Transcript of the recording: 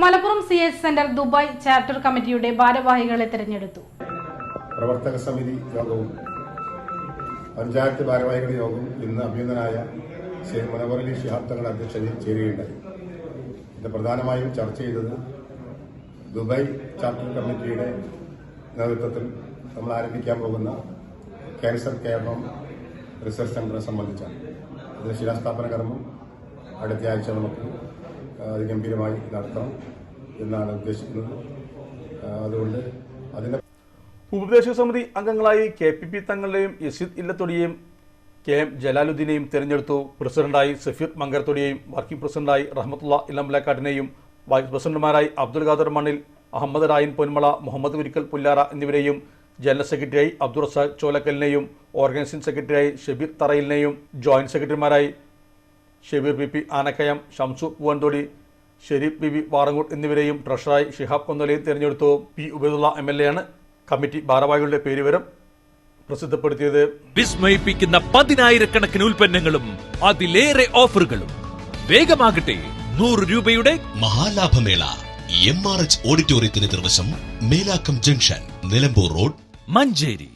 Malappuram C H centre Dubai chapter കമ്മിറ്റിയുടെ ഭാരവാഹികളെ തിരഞ്ഞെടുത്തു. പ്രവർത്തക സമിതി യോഗവും പഞ്ചായത്ത് ഭാരവാഹികളുടെ യോഗവും ഇന്ന് അഭ്യുന്നനായ ശ്രീ ശിഹാബ് തങ്ങളുടെ അധ്യക്ഷതയിൽ ചേരുകയുണ്ടായി. ഇത് പ്രധാനമായും ചർച്ച ചെയ്തത് ദുബായ് ചാപ്റ്റർ കമ്മിറ്റിയുടെ നേതൃത്വത്തിൽ നമ്മൾ ആരംഭിക്കാൻ പോകുന്ന ക്യാൻസർ ഹോം റിസർച്ച് സെന്ററിനെ സംബന്ധിച്ചാണ്. ഇതിന് ശിലാസ്ഥാപന കർമ്മം അടുത്ത ആഴ്ച നമുക്ക് അതിഗംഭീരമായി നടത്തണം എന്നാണ് ഉദ്ദേശിക്കുന്നത്. അതുകൊണ്ട് അതിന്റെ ഉപദേശക സമിതി അംഗങ്ങളായി കെ പി പി തങ്ങളുടെയും യസീദ് ഇല്ലത്തൊടിയെയും കെ എം ജലാലുദ്ദീനെയും തിരഞ്ഞെടുത്തു. പ്രസിഡന്റായി സഫീർ മങ്കരത്തൊടിയെയും വർക്കിംഗ് പ്രസിഡന്റായി റഹ്മത്തുള്ള ഇളംലക്കാട്ടിനെയും വൈസ് പ്രസിഡന്റുമാരായി അബ്ദുൽ ഖാദർ മണ്ണിൽ അഹമ്മദ് റായിൻ പൊന്മള മുഹമ്മദ് ഉരിക്കൽ പുല്ലാറ എന്നിവരെയും ജനറൽ സെക്രട്ടറിയായി അബ്ദുൾ റസാഖ് ചോലക്കലിനെയും ഓർഗനൈസിംഗ് സെക്രട്ടറിയായി ഷബീർ തറയിലിനെയും joint സെക്രട്ടറിമാരായി Shabeer B P Anakkayam Shamsu Poovanthodi Shareef B B Varankode എന്നിവരെയും ട്രഷറായി ഷിഹാബ് കൊന്നലയും തിരഞ്ഞെടുത്തു. P Ubaidulla M L A ആണ്. കമ്മിറ്റി ഭാരവാഹികളുടെ പേരുവരും പ്രസിദ്ധപ്പെടുത്തിയത്. വിസ്മയിപ്പിക്കുന്ന പതിനായിരക്കണക്കിന് ഉൽപ്പന്നങ്ങളും അതിലേറെ ഓഫറുകളും. വേഗമാകട്ടെ നൂറ് രൂപയുടെ മഹാലാഭമേള. എം ആർ എച്ച് ഓഡിറ്റോറിയത്തിന് നിർവശം മേലാക്കം ജംഗ്ഷൻ നിലമ്പൂർ റോഡ് മഞ്ചേരി.